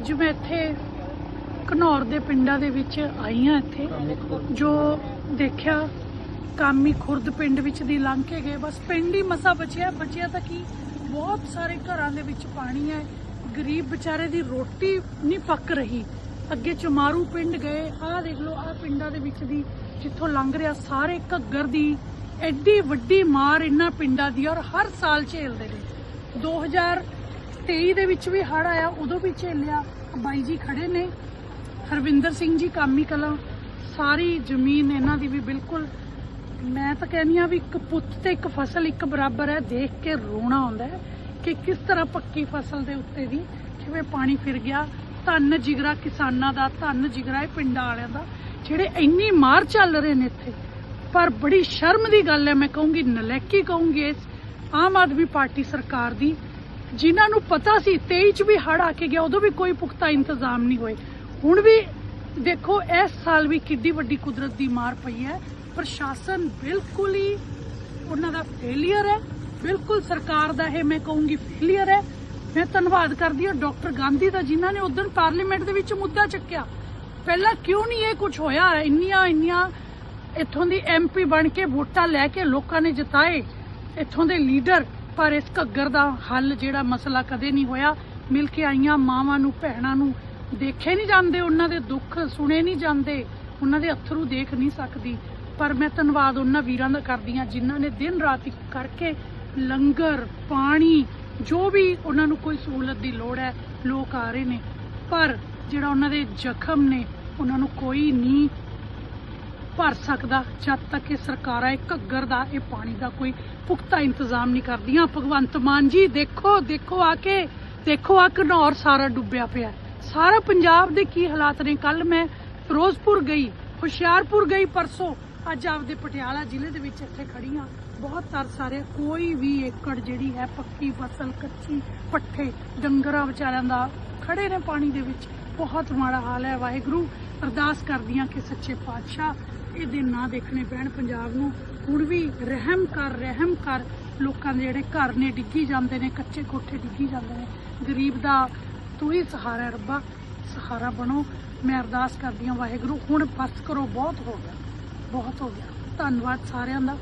ਅੱਜ ਮੈਂ ਇੱਥੇ ਘਨੌਰ ਦੇ ਪਿੰਡਾਂ ਦੇ ਵਿੱਚ ਆਈ ਹਾਂ ਇੱਥੇ, ਜੋ ਦੇਖਿਆ ਕਾਮੀ ਖੁਰਦ ਪਿੰਡ ਵਿੱਚ ਦੀ ਲੰਘ ਕੇ ਗਏ। ਬਸ ਪਿੰਡ ਹੀ ਮਸਾ ਬਚਿਆ। ਬਚਿਆ ਤਾਂ ਕੀ? ਬਹੁਤ ਸਾਰੇ ਘਰਾਂ ਦੇ ਵਿੱਚ ਪਾਣੀ ਹੈ। ਗਰੀਬ ਵਿਚਾਰੇ ਦੀ ਰੋਟੀ ਨਹੀਂ ਪੱਕ ਰਹੀ। ਅੱਗੇ ਚਮਾਰੂ ਪਿੰਡ ਗਏ। ਆਹ ਦੇਖ ਲਓ, ਆਹ ਪਿੰਡਾਂ ਦੇ ਵਿੱਚ ਦੀ ਜਿੱਥੋਂ ਲੰਘ ਰਿਹਾ ਸਾਰੇ ਘੱਗਰ ਦੀ ਐਡੀ ਵੱਡੀ ਮਾਰ ਇਹਨਾਂ ਪਿੰਡਾਂ ਦੀ ਔਰ ਹਰ ਸਾਲ ਝੇਲਦੇ ਨੇ। 2023 ਦੇ ਵਿੱਚ ਵੀ ਹੜ ਆਇਆ, ਉਦੋਂ ਵੀ ਝੇਲਿਆ। ਬਾਈ ਜੀ ਖੜੇ ਨੇ। ਹਰਵਿੰਦਰ ਸਿੰਘ ਜੀ, ਕਾਮੀ ਕਲਾਂ। ਸਾਰੀ ਜ਼ਮੀਨ ਇਹਨਾਂ ਦੀ ਵੀ ਬਿਲਕੁਲ ਮੈਂ ਤਾਂ ਕਹਿੰਦੀ ਆ ਵੀ ਇੱਕ ਪੁੱਤ ਤੇ ਇੱਕ ਫਸਲ ਇੱਕ ਬਰਾਬਰ ਹੈ, ਦੇਖ ਕੇ ਰੋਣਾ ਆਉਂਦਾ ਹੈ ਕਿ ਕਿਸ ਤਰ੍ਹਾਂ ਪੱਕੀ ਫਸਲ ਦੇ ਉੱਤੇ ਦੀ ਕਿਵੇਂ ਪਾਣੀ ਫਿਰ ਗਿਆ। ਧੰਨ ਜਿਗਰਾ ਕਿਸਾਨਾਂ ਦਾ, ਧੰਨ ਜਿਗਰਾ ਇਹ ਪਿੰਡਾਂ ਵਾਲਿਆਂ ਦਾ, ਜਿਹੜੇ ਇੰਨੀ ਮਾਰ ਚੱਲ ਰਹੇ ਨੇ ਇੱਥੇ। ਪਰ ਬੜੀ ਸ਼ਰਮ ਦੀ ਗੱਲ ਹੈ, ਮੈਂ ਕਹੂੰਗੀ ਨਲੈਕੀ ਕਹੂੰਗੀ ਇਸ ਆਮ ਆਦਮੀ ਪਾਰਟੀ ਸਰਕਾਰ ਦੀ। ਜਿਨ੍ਹਾਂ ਨੂੰ ਪਤਾ ਸੀ 23 ਚ ਵੀ ਹੜ ਆ ਕੇ ਗਿਆ, ਉਦੋਂ ਵੀ ਕੋਈ ਪੁਖਤਾ ਇੰਤਜ਼ਾਮ ਨਹੀਂ ਹੋਏ। ਹੁਣ ਵੀ ਦੇਖੋ, ਇਸ ਸਾਲ ਵੀ ਕਿੱਡੀ ਵੱਡੀ ਕੁਦਰਤ ਦੀ ਮਾਰ ਪਈ ਹੈ। ਪ੍ਰਸ਼ਾਸਨ ਬਿਲਕੁਲ ਹੀ ਉਹਨਾਂ ਦਾ ਫੇਲਿਅਰ ਹੈ। ਬਿਲਕੁਲ ਸਰਕਾਰ ਦਾ ਇਹ ਮੈਂ ਕਹੂੰਗੀ ਫੇਲਿਅਰ ਹੈ। ਮੈਂ ਧੰਨਵਾਦ ਕਰਦੀ ਹਾਂ ਡਾਕਟਰ ਗਾਂਧੀ ਦਾ, ਜਿਨ੍ਹਾਂ ਨੇ ਉਦੋਂ ਪਾਰਲੀਮੈਂਟ ਦੇ ਵਿੱਚ ਮੁੱਦਾ ਚੱਕਿਆ। ਪਹਿਲਾਂ ਕਿਉਂ ਨਹੀਂ ਇਹ ਕੁਝ ਹੋਇਆ? ਇੰਨੀਆਂ ਇੰਨੀਆਂ ਇੱਥੋਂ ਦੀ ਐਮਪੀ ਬਣ ਕੇ ਵੋਟਾਂ ਲੈ ਕੇ ਲੋਕਾਂ ਨੇ ਜਿਤਾਏ। ਇੱਥੋਂ ਦੇ ਲੀਡਰ ਪਰ ਇਸ ਘੱਗਰ ਦਾ ਹੱਲ ਜਿਹੜਾ ਮਸਲਾ ਕਦੇ ਨਹੀਂ ਹੋਇਆ। ਮਿਲ ਕੇ ਆਈਆਂ ਮਾਵਾਂ ਨੂੰ, ਭੈਣਾਂ ਨੂੰ ਦੇਖੇ ਨਹੀਂ ਜਾਂਦੇ, ਉਹਨਾਂ ਦੇ ਦੁੱਖ ਸੁਣੇ ਨਹੀਂ ਜਾਂਦੇ, ਉਹਨਾਂ ਦੇ ਅਥਰੂ ਦੇਖ ਨਹੀਂ ਸਕਦੀ। ਪਰ ਮੈਂ ਧੰਨਵਾਦ ਉਹਨਾਂ ਵੀਰਾਂ ਦਾ ਕਰਦੀ ਹਾਂ ਜਿਨ੍ਹਾਂ ਨੇ ਦਿਨ ਰਾਤ ਕਰਕੇ ਲੰਗਰ, ਪਾਣੀ, ਜੋ ਵੀ ਉਹਨਾਂ ਨੂੰ ਕੋਈ ਸਹੂਲਤ ਦੀ ਲੋੜ ਹੈ, ਲੋਕ ਆ ਰਹੇ ਨੇ। ਪਰ ਜਿਹੜਾ ਉਹਨਾਂ ਦੇ ਜ਼ਖਮ ਨੇ, ਉਹਨਾਂ ਨੂੰ ਕੋਈ ਨਹੀਂ ਭਰ ਸਕਦਾ, ਜਦ ਤੱਕ ਇਹ ਸਰਕਾਰਾਂ, ਇਹ ਘੱਗਰ ਦਾ, ਇਹ ਪਾਣੀ ਦਾ ਕੋਈ ਪੁਖਤਾ ਇੰਤਜ਼ਾਮ ਨਹੀਂ ਕਰਦੀਆਂ। ਭਗਵੰਤ ਮਾਨ ਜੀ, ਦੇਖੋ ਦੇਖੋ ਆ ਕੇ, ਦੇਖੋ ਆ ਘਨੌਰ ਸਾਰਾ ਡੁੱਬਿਆ ਪਿਆ ਸਾਰਾ ਪੰਜਾਬ ਦੇ ਕੀ ਹਾਲਾਤ ਨੇ? ਕੱਲ ਮੈਂ ਫਿਰੋਜ਼ਪੁਰ ਗਈ, ਹੁਸ਼ਿਆਰਪੁਰ ਗਈ ਪਰਸੋਂ। ਅੱਜ ਆਪਦੇ ਪਟਿਆਲਾ ਜ਼ਿਲ੍ਹੇ ਦੇ ਵਿੱਚ ਇੱਥੇ ਖੜੀ ਆ ਬਹੁਤ ਤਰਸ ਆ ਰਿਹਾ ਕੋਈ ਵੀ ਏਕੜ ਜਿਹੜੀ ਹੈ ਪੱਕੀ ਫਸਲ, ਕੱਚੀ, ਪੱਠੇ, ਡੰਗਰਾਂ ਵਿਚਾਰਿਆਂ ਦਾ ਖੜੇ ਨੇ ਪਾਣੀ ਦੇ ਵਿੱਚ। ਬਹੁਤ ਮਾੜਾ ਹਾਲ ਹੈ। ਵਾਹਿਗੁਰੂ ਅਰਦਾਸ ਕਰਦੀਆਂ ਕਿ ਸੱਚੇ ਪਾਤਸ਼ਾਹ ਇਹ ਦਿਨ ਨਾ ਦੇਖਣੇ ਪੈਣ। ਪੰਜਾਬ ਨੂੰ ਹੁਣ ਵੀ ਰਹਿਮ ਕਰ ਰਹਿਮ ਕਰ। ਲੋਕਾਂ ਦੇ ਜਿਹੜੇ ਘਰ ਨੇ, ਡਿੱਗੀ ਜਾਂਦੇ ਨੇ, ਕੱਚੇ ਕੋਠੇ ਡਿੱਗੀ ਜਾਂਦੇ ਨੇ। ਗਰੀਬ ਦਾ ਤੂੰ ਹੀ ਸਹਾਰਾ ਰੱਬਾ। ਸਹਾਰਾ ਬਣੋ। ਮੈਂ ਅਰਦਾਸ ਕਰਦੀ ਹਾਂ ਵਾਹਿਗੁਰੂ, ਹੁਣ ਬਸ ਕਰੋ। ਬਹੁਤ ਹੋ ਗਿਆ। ਬਹੁਤ ਹੋ ਗਿਆ। ਧੰਨਵਾਦ ਸਾਰਿਆਂ ਦਾ।